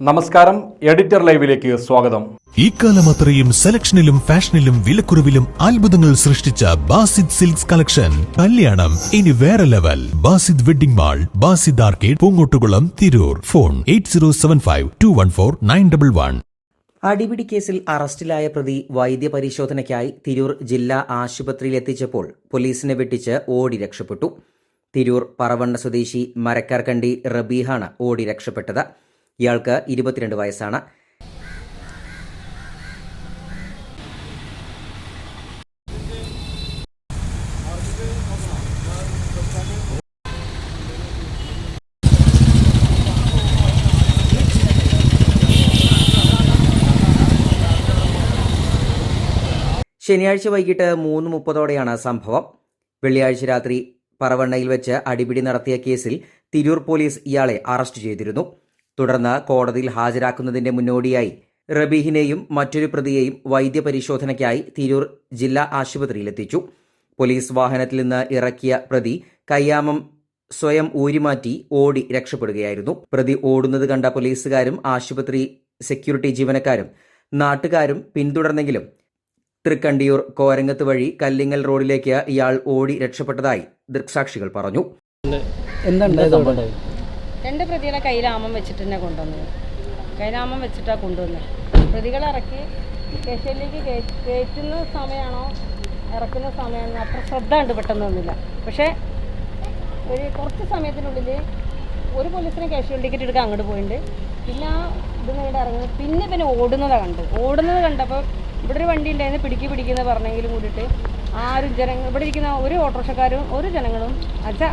നമസ്കാരം എഡിറ്റർ ലൈവിലേക്ക് സ്വാഗതം. ഇക്കാലം അത്രയും സെലക്ഷനിലും ഫാഷനിലും വിലക്കുറവിലും അത്ഭുതങ്ങൾ സൃഷ്ടിച്ച ബാസിദ് സിൽക്സ് കളക്ഷൻ. കല്യാണം ഇനി വേറെ level. Basid wedding mall Basid arcade Poongottukulam Tirur. Phone eight zero seven five two one four nine double one. അടിപിടി കേസിൽ അറസ്റ്റിലായ പ്രതി വൈദ്യപരിശോധനയ്ക്കായി തിരൂർ ജില്ലാ ആശുപത്രിയിൽ എത്തിച്ചപ്പോൾ പോലീസിനെ വെട്ടിച്ച് ഓടി രക്ഷപ്പെട്ടു. തിരൂർ പറവണ്ണ സ്വദേശി മരക്കാർക്കണ്ടി റബീഹാണ് ഓടി രക്ഷപ്പെട്ടത്. ഇയാൾക്ക് ഇരുപത്തിരണ്ട് വയസ്സാണ്. ശനിയാഴ്ച വൈകിട്ട് മൂന്ന് മുപ്പതോടെയാണ് സംഭവം. വെള്ളിയാഴ്ച രാത്രി പറവണ്ണയിൽ വെച്ച് അടിപിടി നടത്തിയ കേസിൽ തിരൂർ പോലീസ് ഇയാളെ അറസ്റ്റ് ചെയ്തിരുന്നു. തുടർന്ന് കോടതിയിൽ ഹാജരാക്കുന്നതിന്റെ മുന്നോടിയായി റബീഹിനെയും മറ്റൊരു പ്രതിയെയും വൈദ്യപരിശോധനയ്ക്കായി തിരൂർ ജില്ലാ ആശുപത്രിയിലെത്തിച്ചു. പോലീസ് വാഹനത്തിൽ നിന്ന് ഇറക്കിയ പ്രതി കയ്യാമം സ്വയം ഊരിമാറ്റി ഓടി രക്ഷപ്പെടുകയായിരുന്നു. പ്രതി ഓടുന്നത് കണ്ട പോലീസുകാരും ആശുപത്രി സെക്യൂരിറ്റി ജീവനക്കാരും നാട്ടുകാരും പിന്തുടർന്നെങ്കിലും തൃക്കണ്ടിയൂർ കോരങ്ങത്ത് വഴി കല്ലിങ്ങൽ റോഡിലേക്ക് ഇയാൾ ഓടി രക്ഷപ്പെട്ടതായി ദൃക്സാക്ഷികൾ പറഞ്ഞു. രണ്ട് പ്രതികളെ കയ്യിലാമം വെച്ചിട്ട് തന്നെ കൊണ്ടുവന്നത് കയ്യിലാമം വെച്ചിട്ടാണ് കൊണ്ടുവന്നത് പ്രതികളെ ഇറക്കി കേശയിലേക്ക് കയറ്റി- കയറ്റുന്ന സമയമാണോ ഇറക്കുന്ന സമയമാണോ അത്ര ശ്രദ്ധ ഉണ്ട് പെട്ടെന്ന് വന്നില്ല പക്ഷേ ഒരു കുറച്ച് സമയത്തിനുള്ളിൽ ഒരു പോലീസിനെ ക്യാഷ്വൽ ടിക്കറ്റ് എടുക്കാൻ അങ്ങോട്ട് പോയിട്ടുണ്ട് പിന്നെ ആ ഇത് നേടെ ഇറങ്ങുന്നത് പിന്നെ പിന്നെ ഓടുന്നതാണ് കണ്ടു ഓടുന്നത് കണ്ടപ്പോൾ ഇവിടെ ഒരു വണ്ടി ഉണ്ടായിരുന്നു പിടിക്ക് പിടിക്കുന്ന പറഞ്ഞെങ്കിലും കൂടിയിട്ട് ആരും ജനങ്ങൾ ഇവിടെ ഇരിക്കുന്ന ഒരു ഓട്ടോറിക്ഷക്കാരും ഒരു ജനങ്ങളും അച്ഛാ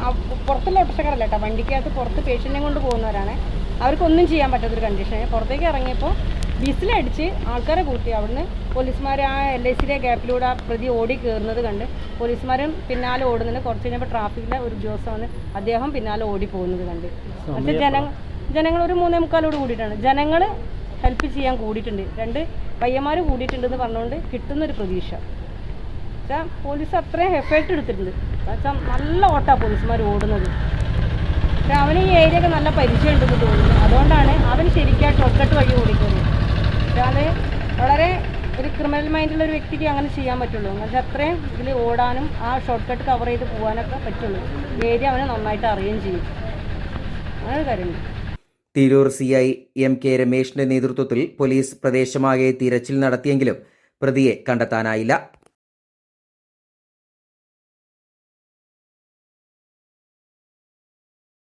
പുറത്തുള്ള ഓട്ടോറിക്ഷക്കാരല്ല കേട്ടോ വണ്ടിക്കകത്ത് പുറത്ത് പേഷ്യന്റിനെ കൊണ്ട് പോകുന്നവരാണ്. അവർക്കൊന്നും ചെയ്യാൻ പറ്റാത്തൊരു കണ്ടീഷൻ പുറത്തേക്ക് ഇറങ്ങിയപ്പോൾ ബിസിലടിച്ച് ആൾക്കാരെ കൂട്ടി അവിടുന്ന് പോലീസുമാർ ആ എൽ ഐ സിയിലെ ഗ്യാപ്പിലൂടെ ആ പ്രതി ഓടി കയറുന്നത് കണ്ട് പോലീസുമാരും പിന്നാലെ ഓടുന്നുണ്ട്. കുറച്ച് കഴിഞ്ഞപ്പോൾ ട്രാഫിക്കിലെ ഒരു ഉദ്യോഗസ്ഥ വന്ന് അദ്ദേഹം പിന്നാലെ ഓടി പോകുന്നത് കണ്ട്. പക്ഷേ ജനങ്ങൾ ജനങ്ങൾ ഒരു മൂന്നേ മുക്കാലോട് കൂടിയിട്ടാണ്. ജനങ്ങൾ ഹെൽപ്പ് ചെയ്യാൻ കൂടിയിട്ടുണ്ട്. രണ്ട് പയ്യന്മാർ കൂടിയിട്ടുണ്ടെന്ന് പറഞ്ഞുകൊണ്ട് കിട്ടുന്നൊരു പ്രതീക്ഷ. വെച്ചാൽ പോലീസ് അത്രയും എഫേർട്ട് എടുത്തിട്ടുണ്ട്. വെച്ചാൽ നല്ല ഓട്ടാ പോലീസുമാർ ഓടുന്നത്. പക്ഷെ അവന് ഈ ഏരിയ ഒക്കെ നല്ല പരിചയം ഉണ്ടെന്ന് തോന്നുന്നു. അതുകൊണ്ടാണ് അവൻ ശരിക്കും ഷോർട്ട് കട്ട് വഴി ഓടിക്കുന്നത്. പക്ഷേ അത് വളരെ ഒരു ക്രിമിനൽ മൈൻഡുള്ള ഒരു വ്യക്തിക്ക് അങ്ങനെ ചെയ്യാൻ പറ്റുള്ളൂ. വെച്ചാൽ അത്രയും ഇതിൽ ഓടാനും ആ ഷോർട്ട് കട്ട് കവർ ചെയ്ത് പോകാനൊക്കെ പറ്റുള്ളൂ. ഏരിയ അവന് നന്നായിട്ട് അറിയുകയും ചെയ്യും. അങ്ങനെ കാര്യമുണ്ട്. Tirur C I M K രമേഷിന്റെ നേതൃത്വത്തിൽ പോലീസ് പ്രദേശമാകെ തിരച്ചിൽ നടത്തിയെങ്കിലും പ്രതിയെ കണ്ടെത്താനായില്ല.